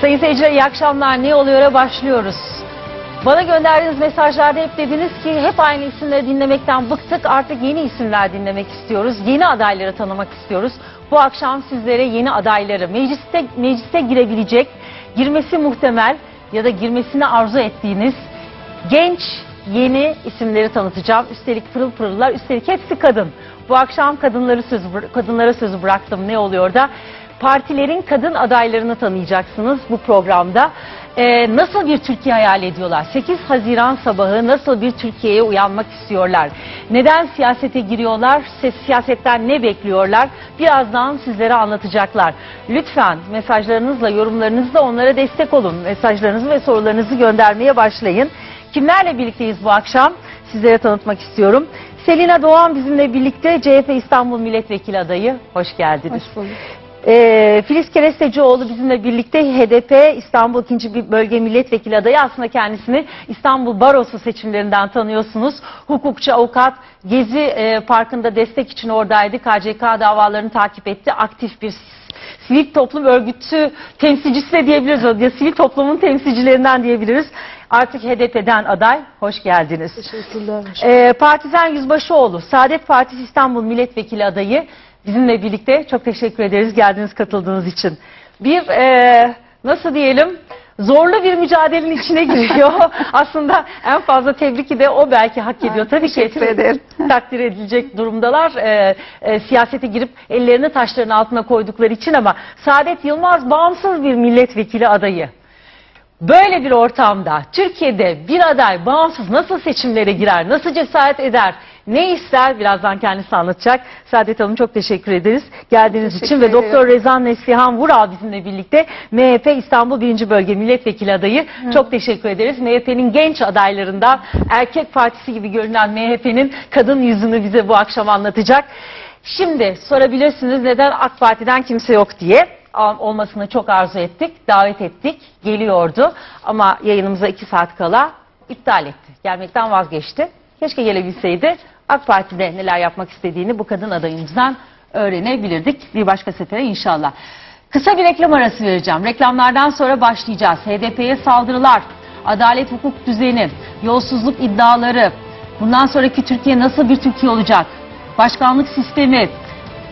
Sayın seyirciler iyi akşamlar. Ne oluyor'a başlıyoruz. Bana gönderdiğiniz mesajlarda hep dediniz ki hep aynı isimleri dinlemekten bıktık. Artık yeni isimler dinlemek istiyoruz. Yeni adayları tanımak istiyoruz. Bu akşam sizlere yeni adayları, mecliste, meclise girebilecek, girmesi muhtemel ya da girmesini arzu ettiğiniz genç yeni isimleri tanıtacağım. Üstelik pırıl pırıllar, üstelik hepsi kadın. Bu akşam kadınları söz, kadınlara sözü bıraktım. Ne oluyor da? Partilerin kadın adaylarını tanıyacaksınız bu programda. Ee, nasıl bir Türkiye hayal ediyorlar? 8 Haziran sabahı nasıl bir Türkiye'ye uyanmak istiyorlar? Neden siyasete giriyorlar? Siyasetten ne bekliyorlar? Birazdan sizlere anlatacaklar. Lütfen mesajlarınızla, yorumlarınızla onlara destek olun. Mesajlarınızı ve sorularınızı göndermeye başlayın. Kimlerle birlikteyiz bu akşam? Sizlere tanıtmak istiyorum. Selina Doğan bizimle birlikte CHP İstanbul Milletvekili adayı. Hoş geldiniz. Hoş bulduk. Ee, Filiz Kerestecioğlu bizimle birlikte HDP İstanbul 2. Bölge Milletvekili adayı. Aslında kendisini İstanbul Barosu seçimlerinden tanıyorsunuz. Hukukçu, avukat, Gezi e, Parkı'nda destek için oradaydı. KCK davalarını takip etti. Aktif bir sivil toplum örgütü temsilcisi de diyebiliriz. Ya sivil toplumun temsilcilerinden diyebiliriz. Artık HDP'den aday. Hoş geldiniz. Teşekkürler. Ee, Partizan Yüzbaşıoğlu, Saadet Partisi İstanbul Milletvekili adayı bizimle birlikte. Çok teşekkür ederiz geldiğiniz, katıldığınız için. Bir e, nasıl diyelim zorlu bir mücadelenin içine giriyor. Aslında en fazla tebriki de o belki hak ediyor. Tabii ki ederim. takdir edilecek durumdalar. Ee, e, siyasete girip ellerini taşların altına koydukları için ama Saadet Yılmaz bağımsız bir milletvekili adayı. Böyle bir ortamda Türkiye'de bir aday bağımsız nasıl seçimlere girer, nasıl cesaret eder, ne ister birazdan kendisi anlatacak. Saadet Hanım çok teşekkür ederiz geldiğiniz Teşekkür için ve. Doktor Rezan Neslihan Vural bizimle birlikte MHP İstanbul 1. Bölge Milletvekili adayı. Çok teşekkür ederiz. MHP'nin genç adaylarından erkek partisi gibi görünen MHP'nin kadın yüzünü bize bu akşam anlatacak. Şimdi sorabilirsiniz neden AK Parti'den kimse yok diye olmasını çok arzu ettik, davet ettik, geliyordu ama yayınımıza iki saat kala iptal etti. Gelmekten vazgeçti. Keşke gelebilseydi AK Parti'de neler yapmak istediğini bu kadın adayımızdan öğrenebilirdik. Bir başka sefere inşallah. Kısa bir reklam arası vereceğim. Reklamlardan sonra başlayacağız. HDP'ye saldırılar, adalet hukuk düzeni, yolsuzluk iddiaları, bundan sonraki Türkiye nasıl bir Türkiye olacak? Başkanlık sistemi,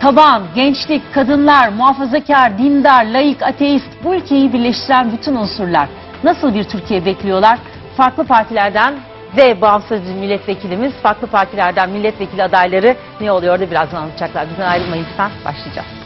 taban, gençlik, kadınlar, muhafazakar, dindar, laik, ateist bu ülkeyi birleştiren bütün unsurlar nasıl bir Türkiye bekliyorlar? Farklı partilerden ve bağımsız milletvekilimiz, farklı partilerden milletvekili adayları ne oluyor da birazdan anlatacaklar. Bizden ayrılmayın lütfen. Başlayacağız.